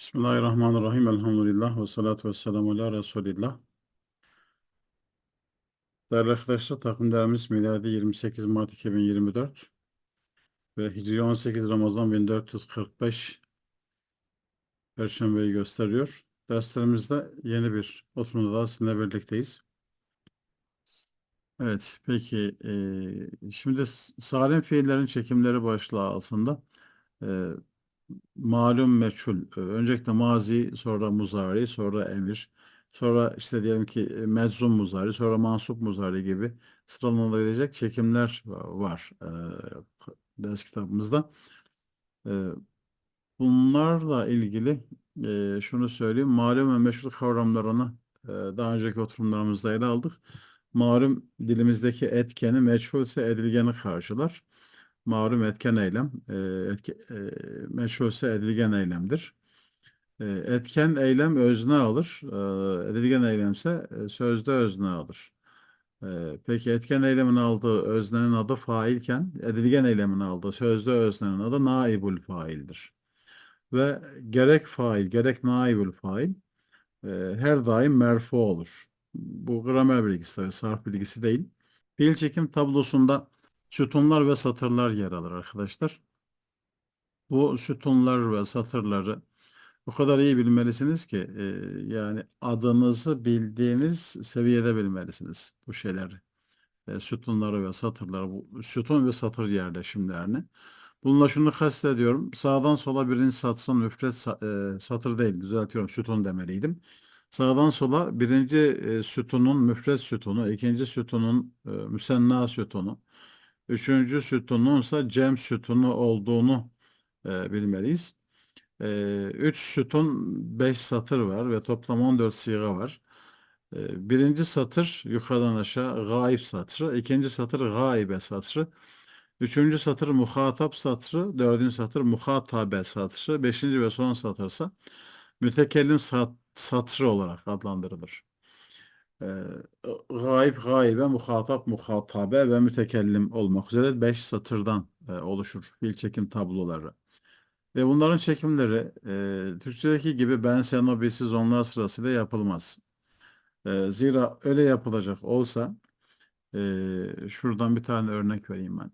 Bismillahirrahmanirrahim. Elhamdülillah ve salatu ve selamu ala Resulillah. Değerli arkadaşlar, takvimlerimiz miladi 28 Mart 2024 ve Hicri 18 Ramazan 1445 Perşembeyi gösteriyor. Derslerimizde yeni bir oturumda daha sizinle birlikteyiz. Evet, peki e, şimdi salim fiillerin çekimleri başlığı altında e, malum meçhul. e, Öncelikle mazi, sonra muzari, sonra emir, sonra işte diyelim ki e, meczum muzari, sonra mansup muzari gibi sıralanabilecek çekimler va- var e, ders kitabımızda. E, bunlarla ilgili e, şunu söyleyeyim. Malum ve meşhur kavramlarını e, daha önceki oturumlarımızda ele aldık. Malum dilimizdeki etkeni meçhulse edilgeni karşılar. Malum etken eylem, e, etke, e, meçhulse edilgen eylemdir. E, etken eylem özne alır, e, edilgen eylemse e, sözde özne alır. E, peki etken eylemin aldığı öznenin adı failken, edilgen eylemin aldığı sözde öznenin adı naibul faildir. Ve gerek fail, gerek naibul fail e, her daim merfu olur. Bu gramer bilgisi sarf bilgisi değil. Fiil çekim tablosunda sütunlar ve satırlar yer alır arkadaşlar. Bu sütunlar ve satırları o kadar iyi bilmelisiniz ki e, yani adınızı bildiğiniz seviyede bilmelisiniz bu şeyleri. E, sütunları ve satırları, bu sütun ve satır yerleşimlerini. Bununla şunu kastediyorum. Sağdan sola birinci satırın müfret e, satır değil, düzeltiyorum, sütun demeliydim. Sağdan sola birinci e, sütunun müfret sütunu, ikinci sütunun e, müsenna sütunu, üçüncü sütununsa cem sütunu olduğunu e, bilmeliyiz. E, üç sütun, beş satır var ve toplam 14 siga var. E, birinci satır yukarıdan aşağı gaib satırı, ikinci satır gaibe satırı, üçüncü satır muhatap satırı, dördüncü satır muhatabe satırı, beşinci ve son satırsa mütekellim sat, satırı olarak adlandırılır. E, gaib, gaibe, muhatap, muhatabe ve mütekellim olmak üzere beş satırdan e, oluşur fiil çekim tabloları. Ve bunların çekimleri e, Türkçedeki gibi ben sen o biz onlar sırasıyla yapılmaz. E, zira öyle yapılacak olsa e, şuradan bir tane örnek vereyim ben.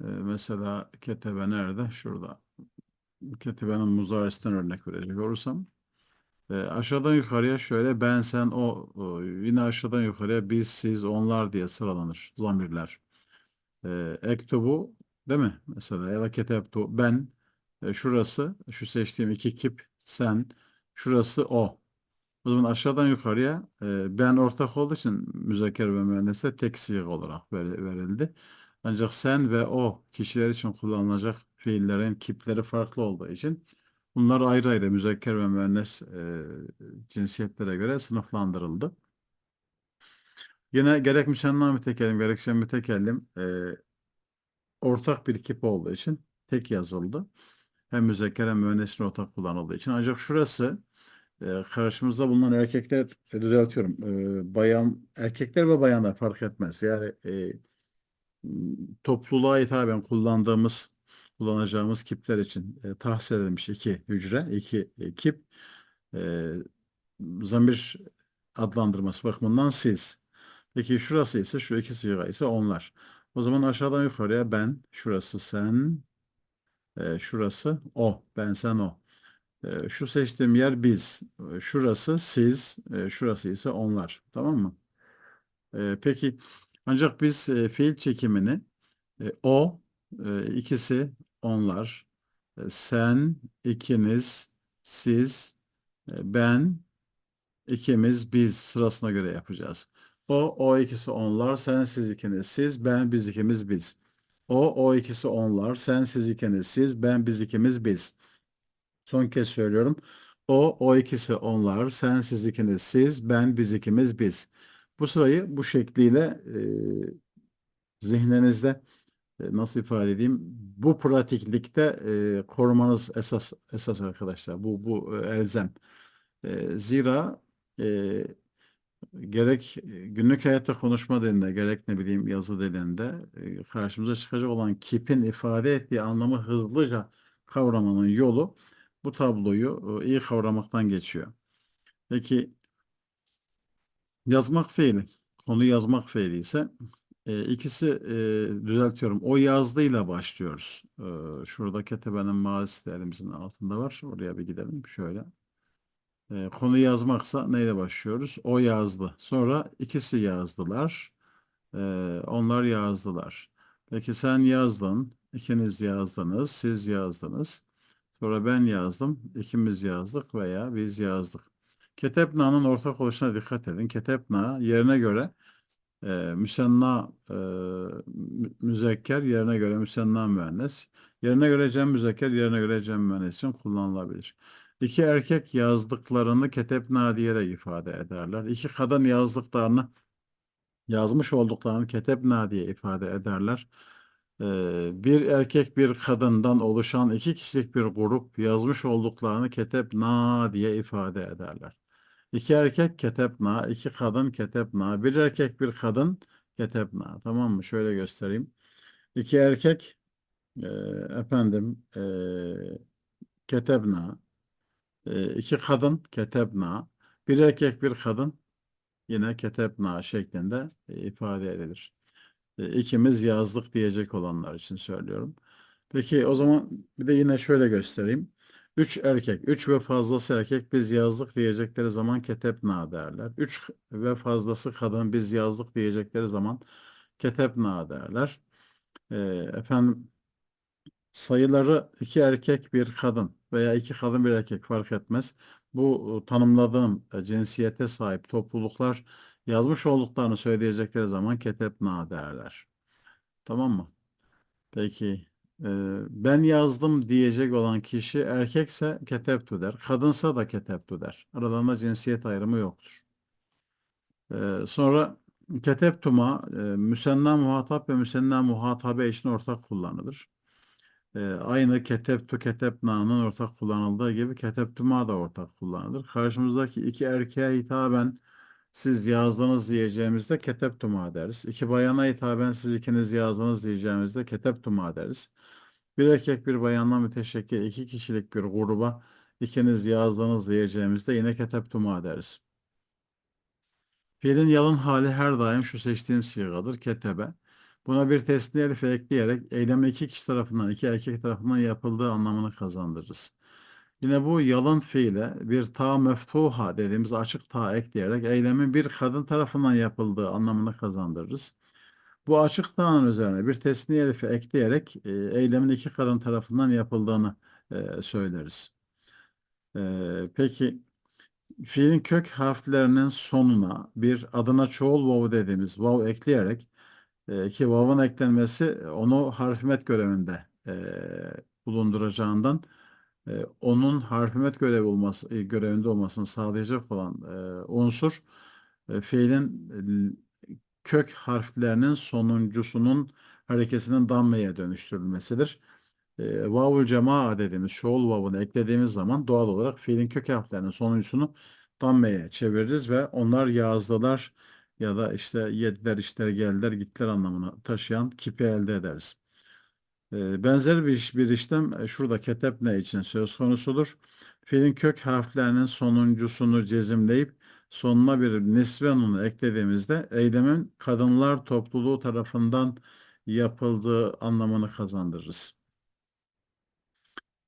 E, mesela ketebe nerede? Şurada. Ketebenin muzarisinden örnek verecek olursam. E, aşağıdan yukarıya şöyle ben sen o, o yine aşağıdan yukarıya biz siz onlar diye sıralanır zamirler. E, ektubu değil mi? Mesela ya da ketebtu ben e, şurası şu seçtiğim iki kip sen şurası o. O zaman aşağıdan yukarıya e, ben ortak olduğu için müzekker ve müennese tek siyah olarak ver- verildi. Ancak sen ve o kişiler için kullanılacak fiillerin kipleri farklı olduğu için bunlar ayrı ayrı müzekker ve müennes e, cinsiyetlere göre sınıflandırıldı. Yine gerek müsenna mütekellim gerekse mütekellim e, ortak bir kip olduğu için tek yazıldı. Hem müzekker hem müennesin ortak kullanıldığı için. Ancak şurası e, karşımızda bulunan erkekler e, düzeltiyorum. E, bayan erkekler ve bayanlar fark etmez. Yani e, topluluğa hitaben kullandığımız kullanacağımız kipler için e, tahsis edilmiş iki hücre, iki e, kip e, zamir adlandırması bakımından siz. Peki şurası ise şu iki siga ise onlar. O zaman aşağıdan yukarıya ben, şurası sen, e, şurası o, ben sen o. E, şu seçtiğim yer biz, e, şurası siz, e, şurası ise onlar. Tamam mı? E, peki ancak biz e, fiil çekimini e, o, e, ikisi onlar, e, sen, ikiniz, siz, e, ben, ikimiz, biz sırasına göre yapacağız. O, o ikisi onlar, sen, siz ikiniz, siz, ben, biz ikimiz, biz. O, o ikisi onlar, sen, siz ikiniz, siz, ben, biz ikimiz, biz. Son kez söylüyorum. O, o ikisi onlar, sen, siz ikiniz, siz, ben, biz ikimiz, biz. Bu sırayı bu şekliyle e, zihninizde nasıl ifade edeyim? Bu pratiklikte e, korumanız esas esas arkadaşlar. Bu bu e, elzem. E, zira e, gerek e, günlük hayatta konuşma dilinde gerek ne bileyim yazı dilinde e, karşımıza çıkacak olan kipin ifade ettiği anlamı hızlıca kavramanın yolu bu tabloyu e, iyi kavramaktan geçiyor. Peki yazmak fiili, konu yazmak fiili ise e, ikisi e, düzeltiyorum. O yazdığıyla başlıyoruz. E, şurada ketebenin mazisi de elimizin altında var. Oraya bir gidelim şöyle. E, konu yazmaksa neyle başlıyoruz? O yazdı. Sonra ikisi yazdılar. E, onlar yazdılar. Peki sen yazdın, ikiniz yazdınız, siz yazdınız. Sonra ben yazdım, ikimiz yazdık veya biz yazdık. Ketebna'nın ortak oluşuna dikkat edin. Ketebna yerine göre e, müsenna e, mü- müzekker, yerine göre müsenna müennes, yerine göre cem müzekker, yerine göre cem müennes için kullanılabilir. İki erkek yazdıklarını ketebna diyerek ifade ederler. İki kadın yazdıklarını yazmış olduklarını ketebna diye ifade ederler. Ee, bir erkek bir kadından oluşan iki kişilik bir grup yazmış olduklarını ketebna diye ifade ederler. İki erkek ketebna, iki kadın ketebna, bir erkek bir kadın ketebna. Tamam mı? Şöyle göstereyim. İki erkek e, efendim e, ketebna, e, iki kadın ketebna, bir erkek bir kadın yine ketebna şeklinde e, ifade edilir. E, ikimiz yazdık diyecek olanlar için söylüyorum. Peki o zaman bir de yine şöyle göstereyim. Üç erkek, üç ve fazlası erkek biz yazdık diyecekleri zaman ketebna derler. Üç ve fazlası kadın biz yazdık diyecekleri zaman ketebna derler. E, efendim sayıları iki erkek bir kadın veya iki kadın bir erkek fark etmez. Bu e, tanımladığım e, cinsiyete sahip topluluklar yazmış olduklarını söyleyecekleri zaman ketebna derler. Tamam mı? Peki ben yazdım diyecek olan kişi erkekse ketebtu der. Kadınsa da ketebtu der. Aralarında cinsiyet ayrımı yoktur. E, sonra ketebtuma e, müsenna muhatap ve müsenna muhatabe için ortak kullanılır. E, aynı ketebtu ketebna'nın ortak kullanıldığı gibi ketebtuma da ortak kullanılır. Karşımızdaki iki erkeğe hitaben siz yazdınız diyeceğimizde ketebtuma deriz. İki bayana hitaben siz ikiniz yazdınız diyeceğimizde ketebtuma deriz. Bir erkek bir bayanla müteşekkil iki kişilik bir gruba ikiniz yazdınız diyeceğimizde yine ketebtuma deriz. Fiilin yalın hali her daim şu seçtiğim sigadır. Ketebe. Buna bir tesniye elifi ekleyerek eylemi iki kişi tarafından, iki erkek tarafından yapıldığı anlamını kazandırırız. Yine bu yalın fiile bir ta meftuha dediğimiz açık ta ekleyerek eylemin bir kadın tarafından yapıldığı anlamını kazandırırız. Bu açık ta'nın üzerine bir tesniye elifi ekleyerek e, eylemin iki kadın tarafından yapıldığını e, söyleriz. E, peki fiilin kök harflerinin sonuna bir adına çoğul vav dediğimiz vav ekleyerek e, ki vav'ın eklenmesi onu harfimet görevinde e, bulunduracağından e, onun harfimet görevi olması, e, görevinde olmasını sağlayacak olan e, unsur e, fiilin kök harflerinin sonuncusunun harekesinin dammeye dönüştürülmesidir. E, vavul cemaa dediğimiz çoğul vavunu eklediğimiz zaman doğal olarak fiilin kök harflerinin sonuncusunu dammeye çeviririz ve onlar yazdılar ya da işte yediler, işler geldiler, gittiler anlamına taşıyan kipi elde ederiz. E, benzer bir, iş, bir işlem e, şurada ketebne için söz konusudur. Fiilin kök harflerinin sonuncusunu cezimleyip sonuna bir nisve nunu eklediğimizde eylemin kadınlar topluluğu tarafından yapıldığı anlamını kazandırırız.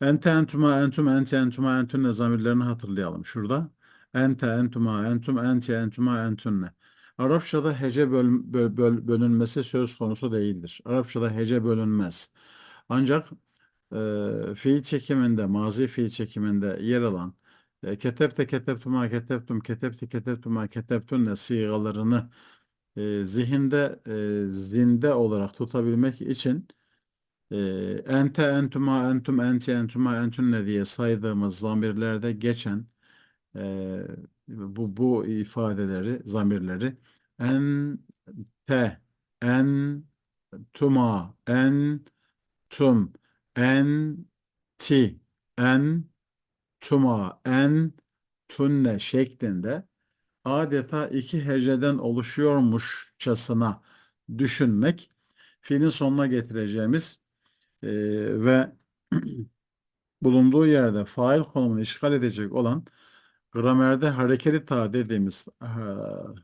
Ente entuma entum ente entuma entünne zamirlerini hatırlayalım şurada. Ente entuma entum ente entuma entünne. Arapçada hece böl, böl, böl- bölünmesi söz konusu değildir. Arapçada hece bölünmez. Ancak e, fiil çekiminde, mazi fiil çekiminde yer alan e, ketebte ketebtuma ketebtum ketebti ketebtuma ketebtunne sigalarını e, zihinde e, zinde olarak tutabilmek için e, ente entuma entum enti entuma entünne diye saydığımız zamirlerde geçen e, bu bu ifadeleri zamirleri. En te en tuma en tum en ti en tuma en tunne şeklinde adeta iki heceden oluşuyormuşçasına düşünmek fiilin sonuna getireceğimiz e, ve bulunduğu yerde fail konumunu işgal edecek olan gramerde harekeli ta dediğimiz e,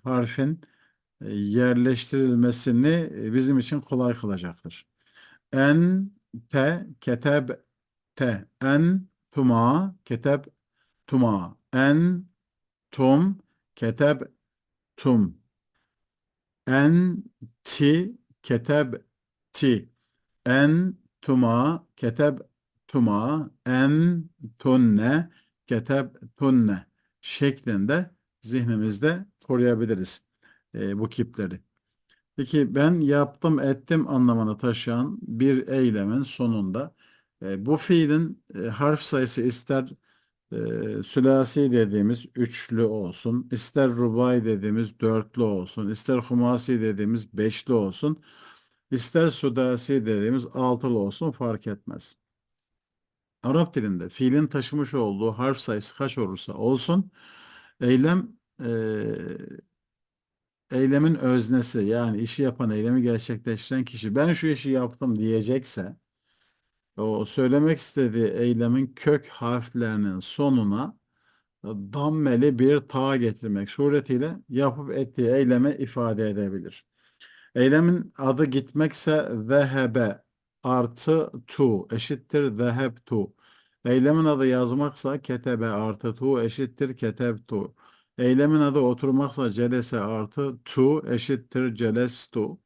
harfin e, yerleştirilmesini e, bizim için kolay kılacaktır. En te keteb te. En tuma keteb tuma. En tum keteb tum. En ti keteb ti. En tuma keteb tuma. En tunne keteb tunne şeklinde zihnimizde koruyabiliriz e, bu kipleri. Peki ben yaptım ettim anlamını taşıyan bir eylemin sonunda e, bu fiilin e, harf sayısı ister e, sülasi dediğimiz üçlü olsun, ister rubai dediğimiz dörtlü olsun, ister humasi dediğimiz beşli olsun, ister sudasi dediğimiz altılı olsun fark etmez. Arap dilinde fiilin taşımış olduğu harf sayısı kaç olursa olsun eylem e, eylemin öznesi yani işi yapan eylemi gerçekleştiren kişi ben şu işi yaptım diyecekse o söylemek istediği eylemin kök harflerinin sonuna dammeli bir ta getirmek suretiyle yapıp ettiği eyleme ifade edebilir. Eylemin adı gitmekse zehebe artı tu eşittir zeheb tu. Eylemin adı yazmaksa ketebe artı tu eşittir keteb tu. Eylemin adı oturmaksa celese artı tu eşittir celestu.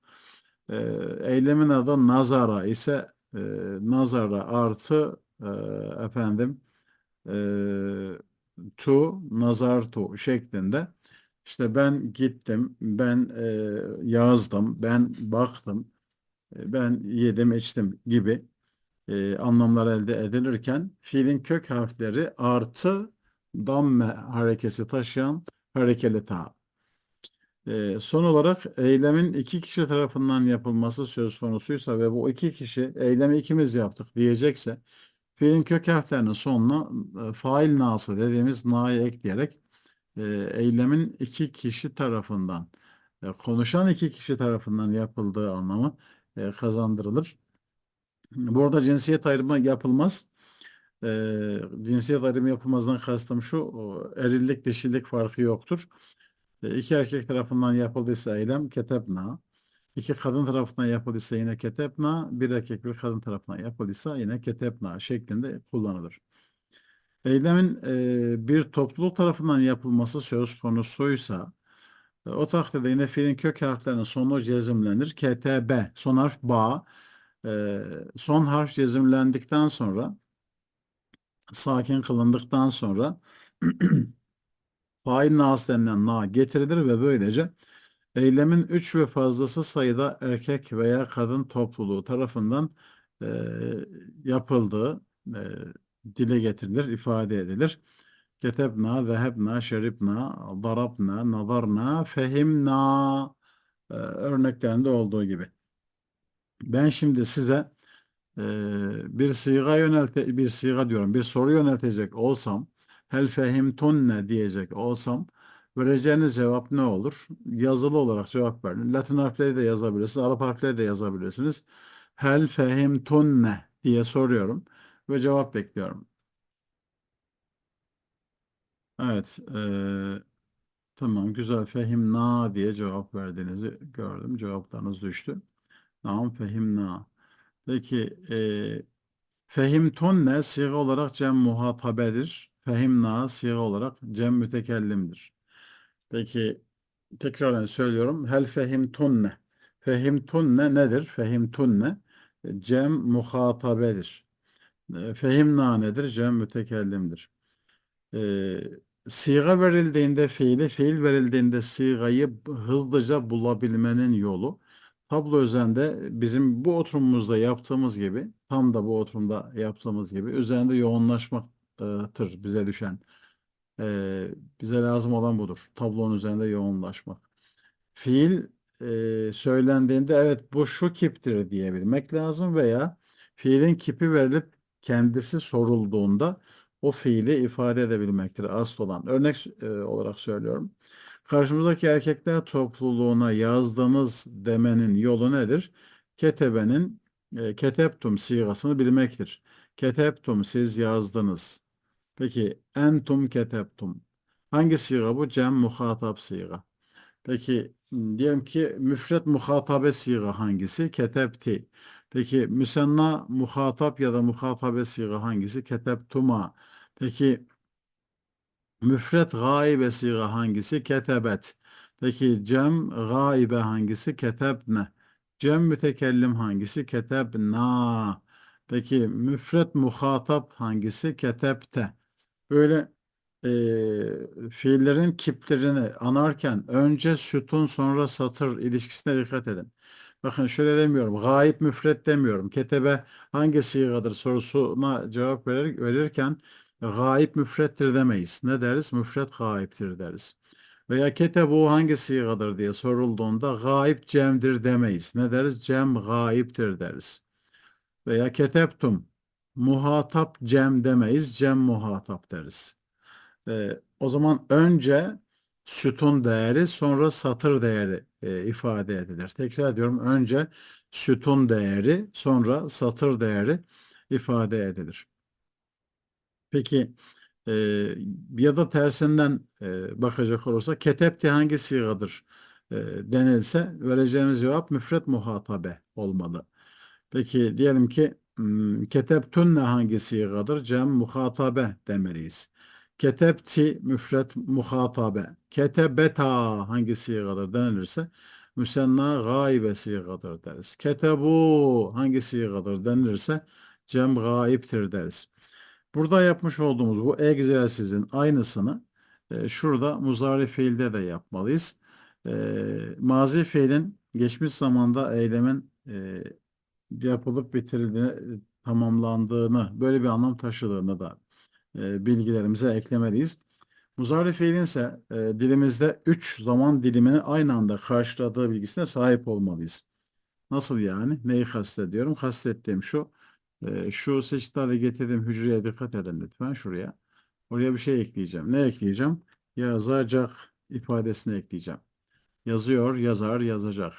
E, eylemin adı nazara ise e, nazara artı e, efendim e, tu nazar tu şeklinde işte ben gittim ben e, yazdım ben baktım ben yedim içtim gibi e, anlamlar elde edilirken fiilin kök harfleri artı damme harekesi taşıyan harekeli ta. E, son olarak eylemin iki kişi tarafından yapılması söz konusuysa ve bu iki kişi eylemi ikimiz yaptık diyecekse fiilin kök harflerinin sonuna e, fail nası dediğimiz na'yı ekleyerek e, eylemin iki kişi tarafından e, konuşan iki kişi tarafından yapıldığı anlamı e, kazandırılır. Burada cinsiyet ayrımı yapılmaz. E, cinsiyet ayrımı yapılmazdan kastım şu, erillik dişilik farkı yoktur. E, iki erkek tarafından yapıldıysa eylem ketebna, iki kadın tarafından yapıldıysa yine ketebna, bir erkek bir kadın tarafından yapıldıysa yine ketebna şeklinde kullanılır. Eylemin e, bir topluluk tarafından yapılması söz konusuysa, o takdirde yine fiilin kök harflerinin sonu cezimlenir. KTB, son harf ba, e, son harf cezimlendikten sonra sakin kılındıktan sonra fail nas denilen na getirilir ve böylece eylemin 3 ve fazlası sayıda erkek veya kadın topluluğu tarafından e, yapıldığı e, dile getirilir, ifade edilir. Ketebna, zehebna, şeribna, darabna, nazarna, fehimna e, örneklerinde olduğu gibi. Ben şimdi size e, bir siga yönelte bir siga diyorum bir soru yöneltecek olsam hel fehimtunne diyecek olsam vereceğiniz cevap ne olur? Yazılı olarak cevap verin. Latin harfleri de yazabilirsiniz, Arap harfleri de yazabilirsiniz. Hel fehimtunne diye soruyorum ve cevap bekliyorum. Evet, e, tamam güzel fehimna diye cevap verdiğinizi gördüm. Cevaplarınız düştü. Nam fehimna. Peki e, fehimtunne siga olarak cem muhatabedir. Fehimna siga olarak cem mütekellimdir. Peki tekraren söylüyorum. Hel fehimtunne. Fehimtunne nedir? Fehimtunne cem muhatabedir. E, fehimna nedir? Cem mütekellimdir. E, siga verildiğinde fiili, fiil verildiğinde sigayı hızlıca bulabilmenin yolu tablo üzerinde bizim bu oturumumuzda yaptığımız gibi tam da bu oturumda yaptığımız gibi üzerinde yoğunlaşmaktır bize düşen. Ee, bize lazım olan budur. Tablonun üzerinde yoğunlaşmak. Fiil e, söylendiğinde evet bu şu kiptir diyebilmek lazım veya fiilin kipi verilip kendisi sorulduğunda o fiili ifade edebilmektir asıl olan. Örnek e, olarak söylüyorum. Karşımızdaki erkekler topluluğuna yazdığımız demenin yolu nedir? Ketebenin e, keteptum sigasını bilmektir. Ketebtum siz yazdınız. Peki entum ketebtum. Hangi siga bu? Cem muhatap siga. Peki diyelim ki müfret muhatabe siga hangisi? Ketebti. Peki müsenna muhatap ya da muhatabe siga hangisi? Ketebtuma. Peki müfret gaibe siga hangisi? Ketebet. Peki cem gaibe hangisi? Ketebne. Cem mütekellim hangisi? Ketebna. Peki müfret muhatap hangisi? Ketebte. Böyle e, fiillerin kiplerini anarken önce sütun sonra satır ilişkisine dikkat edin. Bakın şöyle demiyorum. Gayip müfret demiyorum. Ketebe hangi sigadır sorusuna cevap verir, verirken gayip müfrettir demeyiz. Ne deriz? Müfret gayiptir deriz. Veya ketebu hangi sigadır diye sorulduğunda gayip cemdir demeyiz. Ne deriz? Cem gayiptir deriz. Veya keteptum muhatap cem demeyiz. Cem muhatap deriz. Ee, o zaman önce sütun değeri sonra satır değeri e, ifade edilir. Tekrar ediyorum. Önce sütun değeri sonra satır değeri ifade edilir. Peki e, ya da tersinden e, bakacak olursa ketepti hangi sigadır e, denilse vereceğimiz cevap müfret muhatabe olmalı. Peki diyelim ki ketebtunne hangi sigadır? Cem muhatabe demeliyiz. Ketebti müfret muhatabe. Ketebeta hangi sigadır denilirse müsenna gaibe sigadır deriz. Ketebu hangi sigadır denilirse cem gaiptir deriz. Burada yapmış olduğumuz bu egzersizin aynısını e, şurada muzari fiilde de yapmalıyız. E, mazi fiilin geçmiş zamanda eylemin e, yapılıp bitirildiğini, tamamlandığını, böyle bir anlam taşıdığını da e, bilgilerimize eklemeliyiz. Muzari fiilin ise e, dilimizde 3 zaman dilimini aynı anda karşıladığı bilgisine sahip olmalıyız. Nasıl yani? Neyi kastediyorum? Kastettiğim şu, e, şu seçti hale getirdiğim hücreye dikkat edin lütfen şuraya. Oraya bir şey ekleyeceğim. Ne ekleyeceğim? Yazacak ifadesini ekleyeceğim. Yazıyor, yazar, yazacak.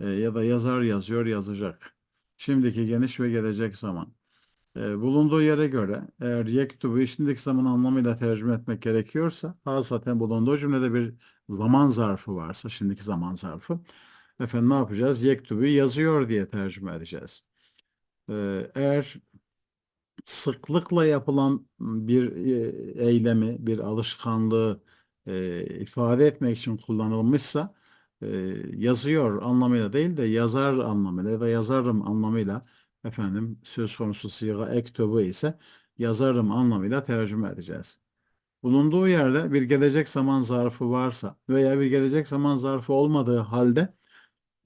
E, ya da yazar, yazıyor, yazacak. Şimdiki geniş ve gelecek zaman. E, bulunduğu yere göre eğer yektubu şimdiki zaman anlamıyla tercüme etmek gerekiyorsa zaten bulunduğu cümlede bir zaman zarfı varsa şimdiki zaman zarfı efendim ne yapacağız? Yektubu yazıyor diye tercüme edeceğiz. E, eğer sıklıkla yapılan bir e, eylemi, bir alışkanlığı e, ifade etmek için kullanılmışsa e, yazıyor anlamıyla değil de yazar anlamıyla da yazarım anlamıyla efendim söz konusu siga ektubu ise yazarım anlamıyla tercüme edeceğiz. Bulunduğu yerde bir gelecek zaman zarfı varsa veya bir gelecek zaman zarfı olmadığı halde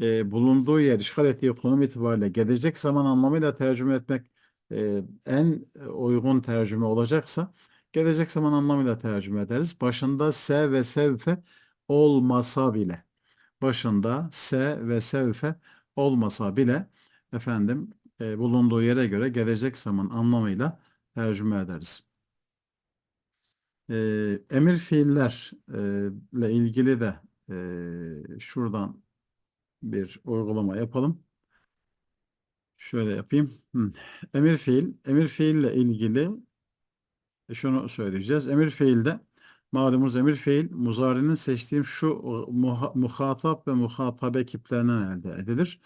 e, bulunduğu yer işgal ettiği konum itibariyle gelecek zaman anlamıyla tercüme etmek e, en uygun tercüme olacaksa gelecek zaman anlamıyla tercüme ederiz. Başında se ve sevfe olmasa bile başında se ve sevfe olmasa bile efendim e, bulunduğu yere göre gelecek zaman anlamıyla tercüme ederiz. E, emir fiiller e, ilgili de e, şuradan bir uygulama yapalım. Şöyle yapayım. Emir fiil, emir fiille ilgili şunu söyleyeceğiz. Emir fiilde malumunuz emir fiil muzarinin seçtiğim şu muha, muhatap ve muhatabe kiplerinden elde edilir.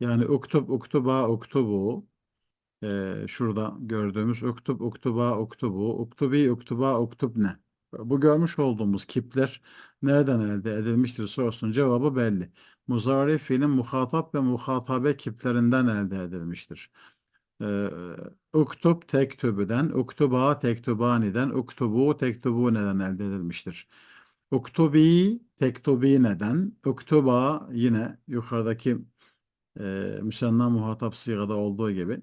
Yani uktub, uktuba, uktubu. Ee, şurada gördüğümüz uktub, uktuba, uktubu, uktubi, uktuba, uktubne. Bu görmüş olduğumuz kipler nereden elde edilmiştir sorusunun cevabı belli. Muzari fiilin muhatap ve muhatabe kiplerinden elde edilmiştir. Ee, uktub tektübüden, uktuba tektubani'den, uktubu tektubune'den elde edilmiştir. Uktubi tektubi neden, uktuba yine yukarıdaki e, müsenna muhatap sigada olduğu gibi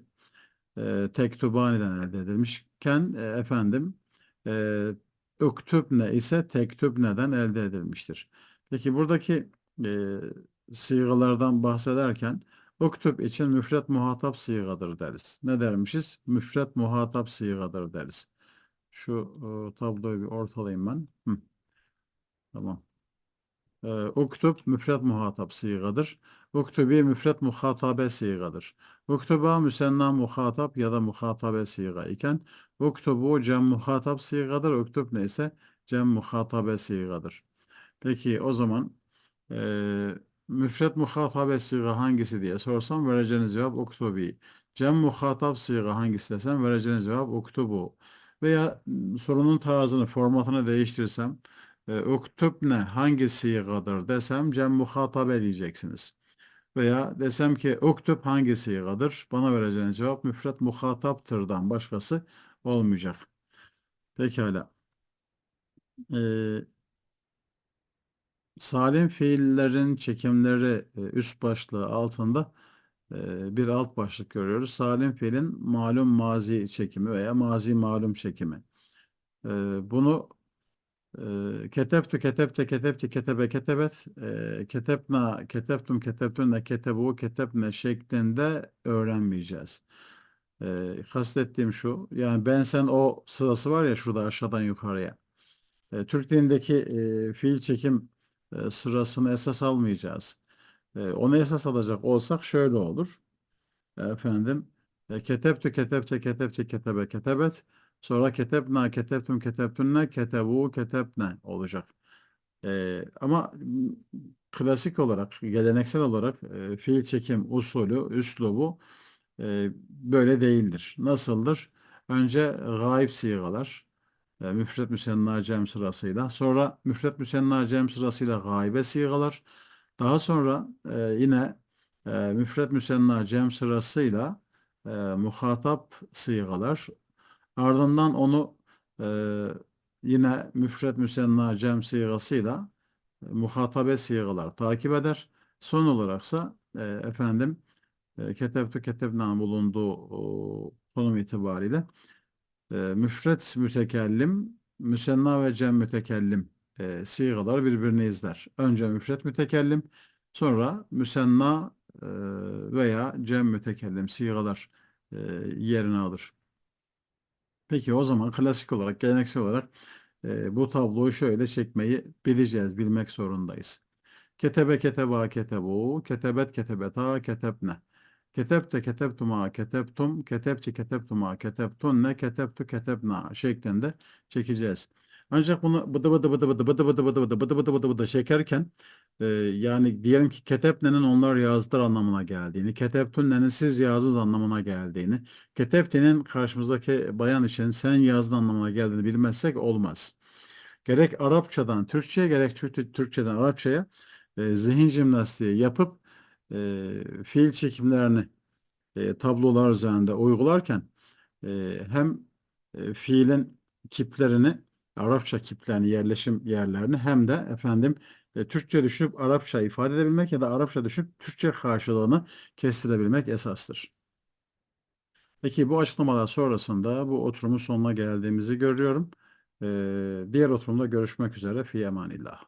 e, tektubani'den elde edilmişken e, efendim e, uktubne ise tektubne'den elde edilmiştir. Peki buradaki e, sigalardan bahsederken uktub için müfret muhatap sigadır deriz. Ne dermişiz? Müfret muhatap sigadır deriz. Şu e, tabloyu bir ortalayayım ben. Hı. Tamam. e, uktub müfret muhatap sigadır. Uktubi müfret muhatabe sigadır. Uktuba müsenna muhatap ya da muhatabe siga iken uktubu cem muhatap sigadır. Uktub neyse cem muhatabe sigadır. Peki o zaman e, müfret muhatabe siga hangisi diye sorsam vereceğiniz cevap uktubi. Cem muhatap siga hangisi desem vereceğiniz cevap uktubu. Veya sorunun tarzını, formatını değiştirsem e, uktubne hangi sigadır desem cem muhatabe diyeceksiniz. Veya desem ki uktub hangi sigadır? Bana vereceğiniz cevap müfret muhataptırdan başkası olmayacak. Pekala. Ee, salim fiillerin çekimleri e, üst başlığı altında e, bir alt başlık görüyoruz. Salim fiilin malum mazi çekimi veya mazi malum çekimi. E, bunu ketebtu, ketebte, ketebti, ketebe, ketebet, e, ketebna, ketebtum, ketebtunne, ketebu, ketebne şeklinde öğrenmeyeceğiz. E, kastettiğim şu, yani ben sen o sırası var ya şurada aşağıdan yukarıya. E, Türk dilindeki e, fiil çekim e, sırasını esas almayacağız. E, onu esas alacak olsak şöyle olur. Efendim, e, ketebtü, ketebte, ketebti, ketebe, ketebet. Sonra ketebna, ketebtum, ketebtunne, ketebu, ketebne olacak. E, ama klasik olarak, geleneksel olarak e, fiil çekim usulü, üslubu e, böyle değildir. Nasıldır? Önce gaib sigalar, e, müfret müsenna cem sırasıyla, sonra müfret müsenna cem sırasıyla gaibe sigalar, daha sonra e, yine e, müfret müsenna cem sırasıyla e, muhatap sigalar, ardından onu e, yine müfret müsenna cem sigasıyla e, muhatabe sigalar takip eder. Son olaraksa e, efendim e, ketebtu ketebna bulunduğu o, konum itibariyle e, müfret mütekellim, müsenna ve cem mütekellim e, sigalar birbirini izler. Önce müfret mütekellim, sonra müsenna e, veya cem mütekellim sigalar e, yerini alır. Peki o zaman klasik olarak, geleneksel olarak e, bu tabloyu şöyle çekmeyi bileceğiz, bilmek zorundayız. Ketebe keteba ketebu, ketebet ketebeta ketebne. Ketebte ketebtuma ketebtum, ketebti ketebtuma ketebtunne, ketebtu ketebna şeklinde çekeceğiz. Ancak bunu bıdı bıdı bıdı bıdı bıdı bıdı bıdı bıdı bıdı bıdı bıdı bıdı çekerken e, yani diyelim ki ketebnenin onlar yazdılar anlamına geldiğini, ketebtunnenin siz yazdınız anlamına geldiğini, ketebtinin karşımızdaki bayan için sen yazdın anlamına geldiğini bilmezsek olmaz. Gerek Arapçadan Türkçe'ye gerek Türk- Türkçeden Arapçaya e, zihin jimnastiği yapıp e, fiil çekimlerini e, tablolar üzerinde uygularken e, hem e, fiilin kiplerini, Arapça kiplerini, yerleşim yerlerini hem de efendim e, Türkçe düşünüp Arapça ifade edebilmek ya da Arapça düşünüp Türkçe karşılığını kestirebilmek esastır. Peki bu açıklamalar sonrasında bu oturumun sonuna geldiğimizi görüyorum. Ee, diğer oturumda görüşmek üzere. Fi emanillah.